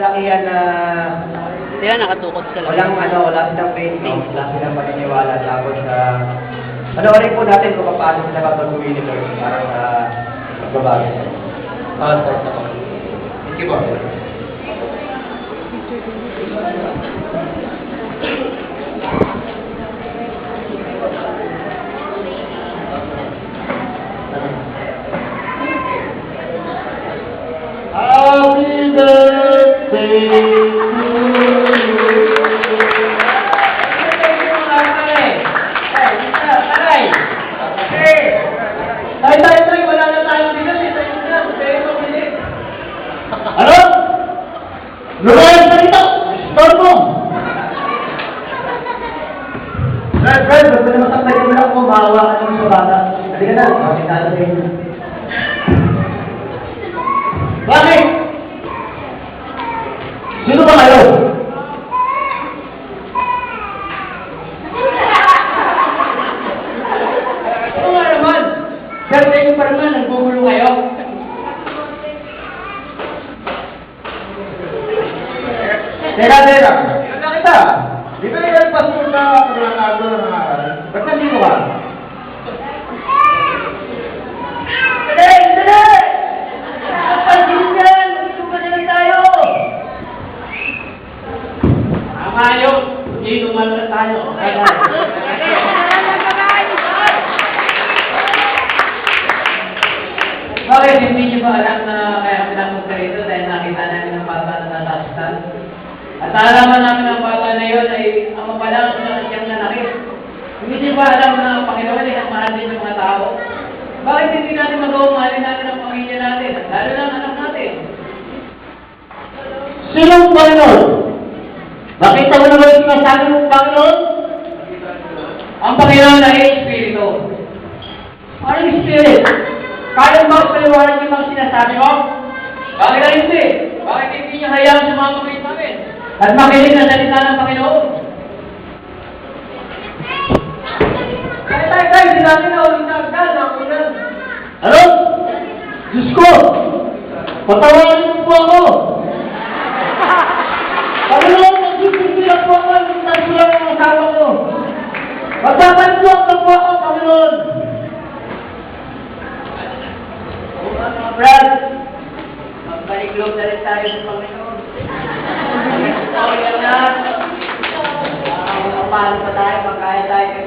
Malaki yan na Kaya nakatukod sa lang. walang ano, wala silang painting, wala silang paniniwala. Tapos sa panoorin po natin kung paano sila magpag-uwi ni Lord para sa magbabago. Ah, start na po. Sige po. Lumayas na dito! Store mo! Brad, Brad, ka na masakay mo lang kung maawa ka naman sa bata. Halika na, makita na sa inyo. Bakit? Sino ba kayo? Oo nga naman. Birthday ko pa naman, nagbugulo kayo. Teka, teka. Teka kita. Di ba yung pastor na paglalado ng mga Ba't nandito ka? Dali! Dali! Pagpagin yan! Dito pa naman tayo! Tama yun. Hindi naman na tayo. Bakit hindi niyo ba alam na At alaman namin ang bata na yun ay ang mapalang na siyang nanakit. Hindi niyo ba alam na ang Panginoon ay mahal din ng mga tao? Bakit hindi natin magawang mahalin natin ang pamilya natin? Lalo na ang anak natin. Sinong Panginoon? Nakita mo na ba yung sinasabi ng Panginoon? Ang Panginoon ay Espiritu. Anong spirit? Kaya ba paliwanag yung mga sinasabi mo? Bakit ay hindi? Bakit hindi niya hayaan sa mga pamilya namin? At makinig na salita ng Panginoon. Tayo, tayo, tayo, sinabi na ulit na agad, ako na. Ano? Diyos ko! Patawarin mo po ako! Panginoon, magsipigilan po ako ng tasulang ng asawa ko! Magpapantuwag na po ako, Panginoon! Brad, magbalik loob na rin tayo sa Panginoon. Okay lang na. Ah, paano pa tayo, magkaya tayo kay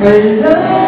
Hello